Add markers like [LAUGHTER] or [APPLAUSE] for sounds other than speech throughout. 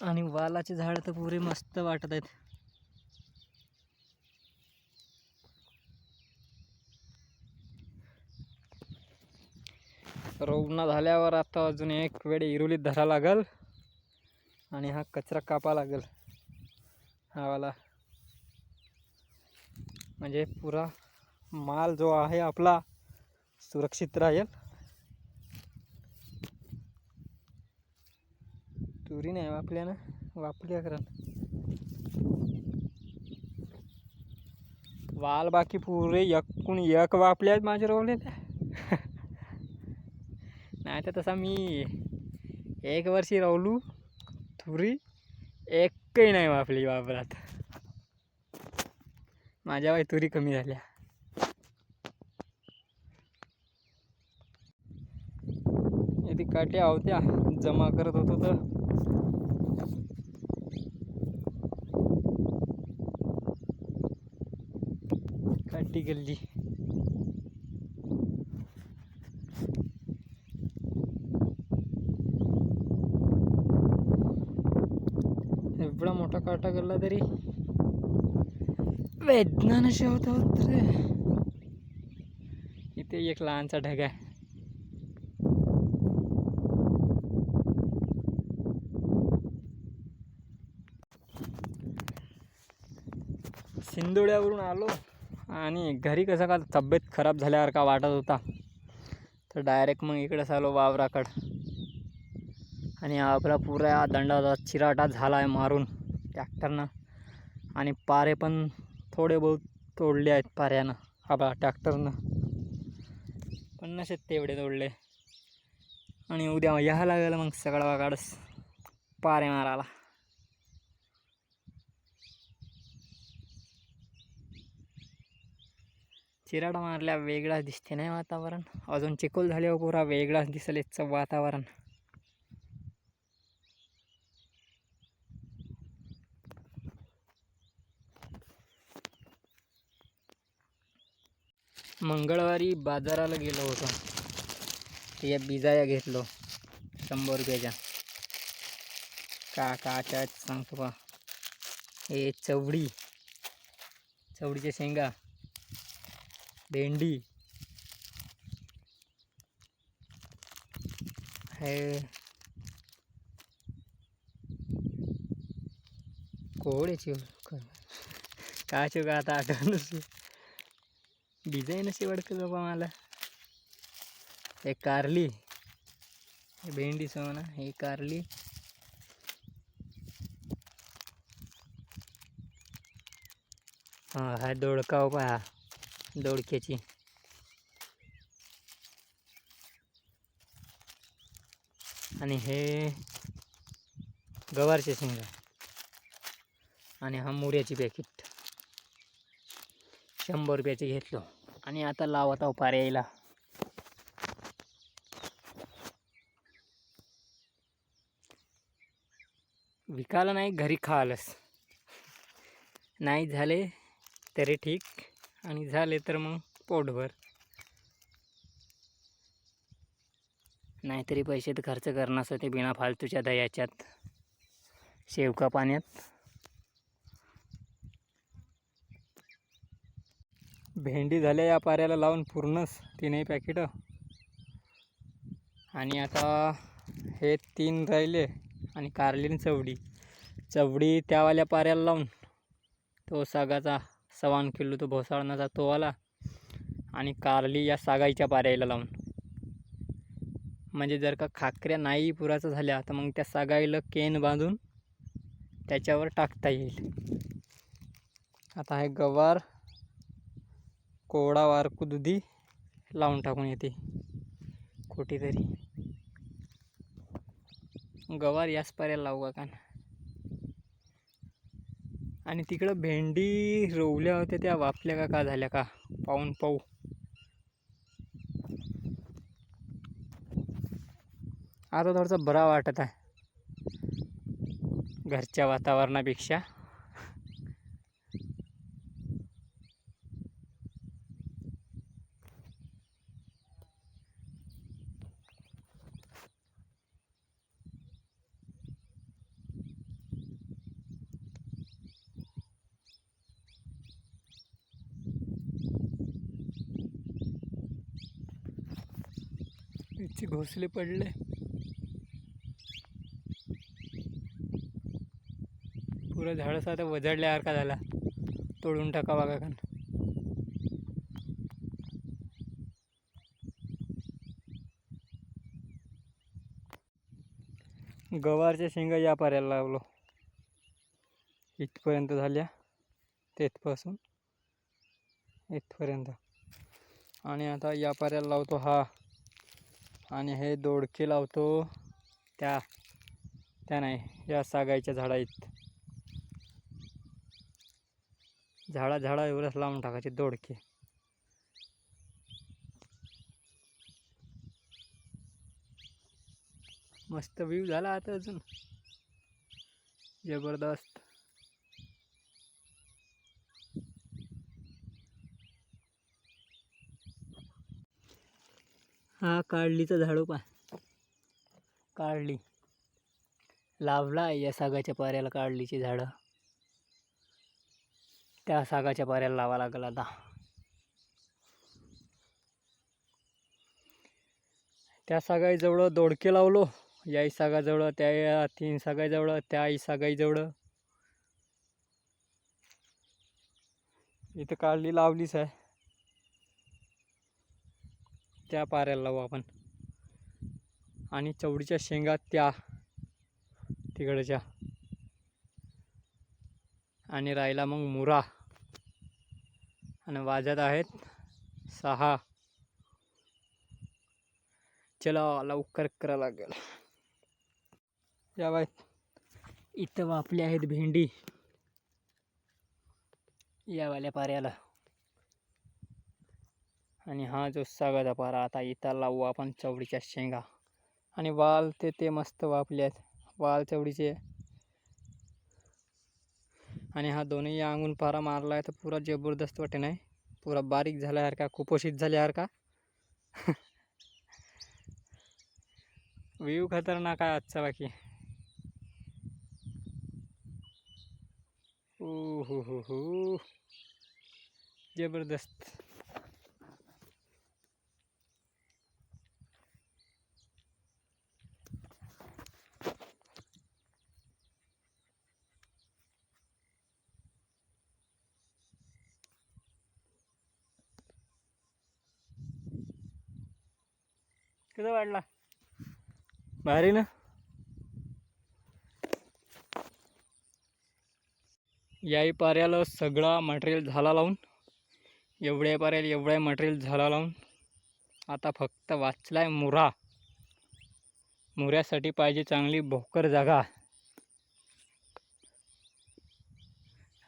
आणि वालाचे झाड तर पुरे मस्त वाटत आहेत. रोवणा झाल्यावर आता अजून एक वेळ इरुलीत धरा लागल आणि हा कचरा कापा लागल. हा वाला. म्हणजे पुरा माल जो आहे आपला सुरक्षित राहील. तुरी नाही वापल्या ना वापल्या कारण. वाल बाकी पुरे एकूण एक वापल्या आहेत माझ्या रोवलेल्या [LAUGHS] नाही तर तसा मी एक वर्षी रावलू तुरी एकही नाही वापली वापरात. माझ्या बाई तुरी कमी झाल्या. इथे काटे होत्या जमा करत होतो तर गल्ली एवढा मोठा काटा गेला तरी. वेदना नशे होत होत रे. इथे एक लहानसा ढग आहे. सिंदोड्यावरून आलो. आणि घरी कसं का तब्येत खराब झाल्यासारखा वाटत होता? तर डायरेक्ट मग इकडेच आलो वावराकडं. आणि आपला पुरा दंडाचा चिराटा झाला आहे मारून ट्रॅक्टरनं आणि पारे पण थोडे बहुत तोडले आहेत पाऱ्यानं आपला ट्रॅक्टरनं पण नसेत तेवढे तोडले. आणि उद्या यायला लागेल मग सगळं वागाडच पारे मारायला. चिराडा मारल्या वेगळाच दिसते नाही वातावरण. अजून चिखल झाल्यावर पुरा वेगळाच दिसेल याचं वातावरण. मंगळवारी बाजाराला गेलो होतो. या बिजाया घेतलो. शंभर रुपयाच्या. का काच्या सांगतो का हे चवडी चवडीच्या शेंगा. भेंडी. हे. कोड्याची काचे का आता आठवण डिझाईन अशी वडकत बाबा मला. हे कारली. हे भेंडी म्हणा हे कारली. हा हा दोडका पहा. दोडक्याची आणि हे गवारचे शेंगा. आणि हा मुऱ्याची पॅकेट शंभर रुपयाचे घेतलो. आणि आता लावत आहो पार विकायला नाही घरी खायलाच नाही झाले तरी ठीक. आणि झाले तर मग पोटभर. नाहीतरी पैसे तर खर्च करणं ते बिना फालतूच्या दयाच्यात शेवका पाण्यात. भेंडी झाल्या या पाऱ्याला लावून पूर्णच तीनही पॅकेट आणि आता हे तीन राहिले आणि कारली आणि चवडी चवडी त्यावाल्या पाऱ्याला लावून तो सागाचा सवान किलो तो भोसाळणाचा तो आला आणि कारली या सागाईच्या पाऱ्याला लावून. म्हणजे जर का खाकऱ्या नाही पुराचं झाल्या तर मग त्या सागाईला केन बांधून त्याच्यावर टाकता येईल. आता हे गवार कोवडा वारकू दुधी लावून टाकून येते. कुठेतरी. गवार याच पर्याय लावू का आणि तिकडं भेंडी रोवल्या होत्या त्या वापल्या का का झाल्या का? पाहून पाहू. आता थोडंसं बरा वाटत आहे. घरच्या वातावरणापेक्षा. इथे घोसले पडले. पुरा झाडं आता वजडल्यासारखा झाला. तोडून टाकावा का गवारच्या शेंगा या पाऱ्याला लावलो. इथपर्यंत झाल्या तेथपासून. इथपर्यंत. आणि आता या पाऱ्याला लावतो हा. आणि हे दोडके लावतो त्या त्या नाही या सागायच्या झाडा आहेत झाडा झाडा एवढंच लावून टाकायचे दोडके. मस्त व्ह्यू झाला आता अजून. जबरदस्त. हा काढलीचं झाडू पाय काढली. लावला आहे या सागाच्या पाऱ्याला काढलीची झाडं. त्या सागाच्या पाऱ्याला लावा लागेल आता. त्या सागाईजवळ दोडके लावलो. याही सागाजवळ त्या या तीन सागाईजवळ त्या आई सागाईजवळ. इथं काढली लावलीच आहे. त्या पाऱ्याला लावू आपण. आणि चवडीच्या शेंगा त्या तिकडच्या. आणि राहिला मग मुरा. आणि वाजत आहेत सहा. चला लवकर करा लागेल. या बाय इथं वापले आहेत भेंडी. या वाल्या पाऱ्याला. आणि हा जो सागाचा पारा आता इथं लावू आपण चवडीच्या शेंगा. आणि वाल ते ते मस्त वापले आहेत. वाल चवडीचे आणि हा दोन्ही अंगून पारा मारला आहे तर पुरा जबरदस्त वाटे नाही पुरा बारीक झाल्यासारखा कुपोषित झाल्यासारखा. व्ह्यू खतरनाक आहे आजचा बाकी. ओ हो हो हो जबरदस्त. किती वाढला? भारी ना. याही पाऱ्याला सगळा मटेरियल झाला लावून एवढ्या पाऱ्याला एवढ्या मटेरियल झाला लावून आता फक्त वाचला आहे मुरा. मुऱ्यासाठी पाहिजे चांगली भोकर जागा.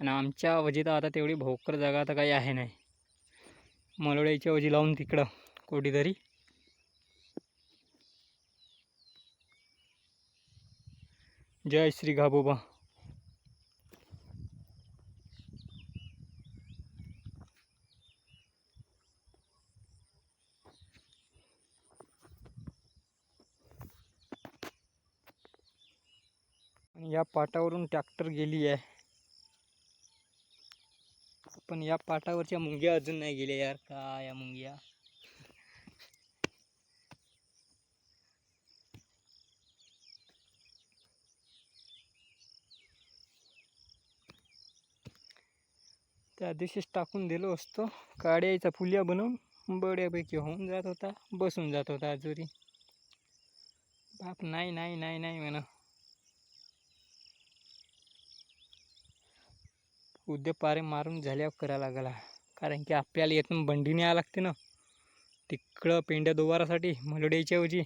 आणि आमच्या वजीत आता तेवढी भोकर जागा तर काही आहे नाही. मलोड्याच्या वजी लावून तिकडं कुठेतरी. जय श्री घाबोबा. या पाटावरून ट्रॅक्टर गेली आहे. पण या पाटावरच्या मुंग्या अजून नाही गेल्या यार. का या मुंग्या? त्या दिवशीच टाकून दिलो असतो. काड्याचा फुल्या बनवून बड्यापैकी होऊन जात होता. बसून जात होता आजोरी. बाप नाही नाही नाही नाही म्हणा. उद्या पारे मारून झाल्यावर करायला लागला. कारण की आपल्याला येतून बंडीने यावं लागते ना. तिकडं पेंड्या दोवारासाठी मलड्याच्या ऐवजी.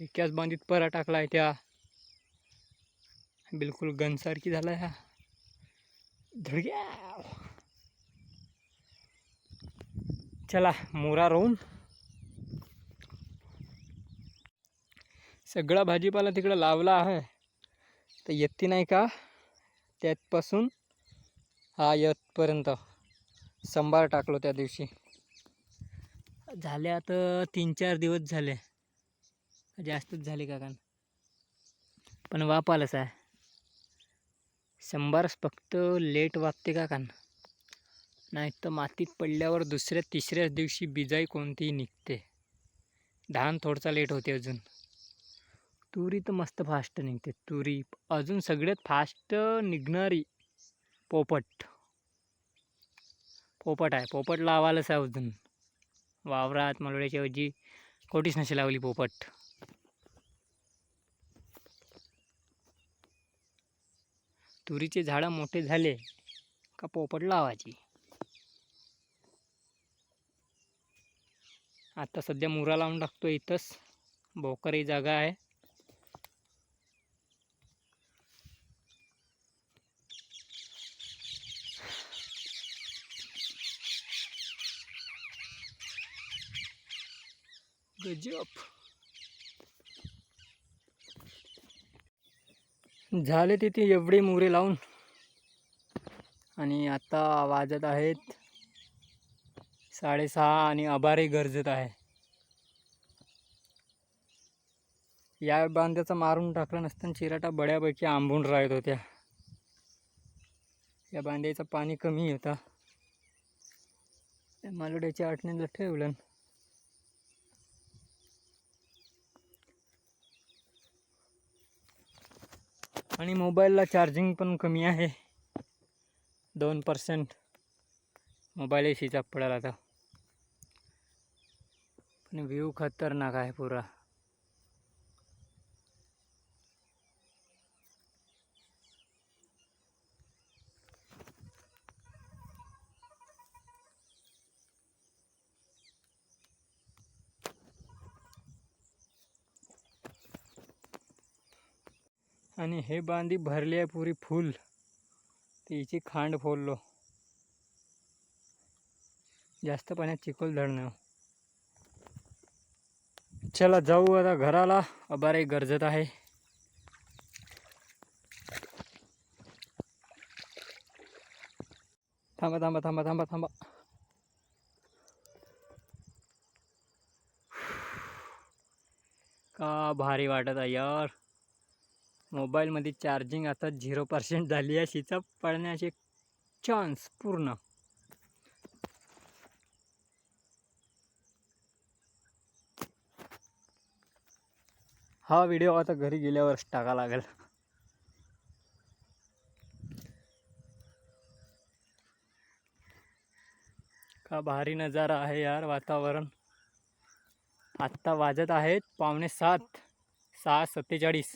एकाच बांधीत परा टाकलाय त्या. बिलकुल गनसारखी झाला हा. धडग्या. चला मोरा राहून. सगळा भाजीपाला तिकडं लावला आहे. तर येते नाही का? त्यातपासून हा येतपर्यंत. संभार टाकलो त्या दिवशी. झाले आता तीन चार दिवस झाले. जास्तच झाले का कारण पण वापालच आहे. शंभरच फक्त लेट वागते का कान? नाही तर मातीत पडल्यावर दुसऱ्या तिसऱ्याच दिवशी बिजाई कोणतीही निघते. धान थोडसा लेट होते अजून. तुरी तर मस्त फास्ट निघते. तुरी अजून सगळ्यात फास्ट निघणारी पोपट. पोपट आहे. पोपट लावायलाच आहे अजून. वावरात मलवड्याच्या ऐवजी कोटीच नशी लावली पोपट. तुरीचे झाडं मोठे झाले का पोपट लावायची? आता सध्या मुरा लावून टाकतो इथंच. भोकरी जागा आहे. गजब! झाले तिथे एवढे मोरे लावून. आणि आत्ता वाजत आहेत साडेसहा आणि अबारही गरजत आहे. या बांध्याचं मारून टाकलं नसताना चिराटा बड्यापैकी आंबून राहत होत्या. या बांध्याचं पाणी कमी होता. त्या मालवड्याच्या आठणीला ठेवलं. आणि मोबाईलला चार्जिंग पण कमी आहे. दोन पर्सेंट मोबाईलही शिचा पडायला आता. पण व्ह्यू खतरनाक आहे पुरा. आणि हे बांधी भरली आहे पुरी फुल. तिची खांड फोडलो. जास्त पाण्यात चिखल धरणं चला जाऊ आता घराला. अबारे गरजत आहे. थांबा थांबा थांबा थांबा थांबा. का भारी वाटत आहे यार. मोबाईलमध्ये चार्जिंग आता झिरो पर्सेंट झाली आहे. शिचा पडण्याचे चान्स पूर्ण. हा व्हिडिओ आता घरी गेल्यावरच टाका लागेल. का भारी नजारा आहे यार वातावरण. आत्ता वाजत आहेत पावणे सात सहा सत्तेचाळीस.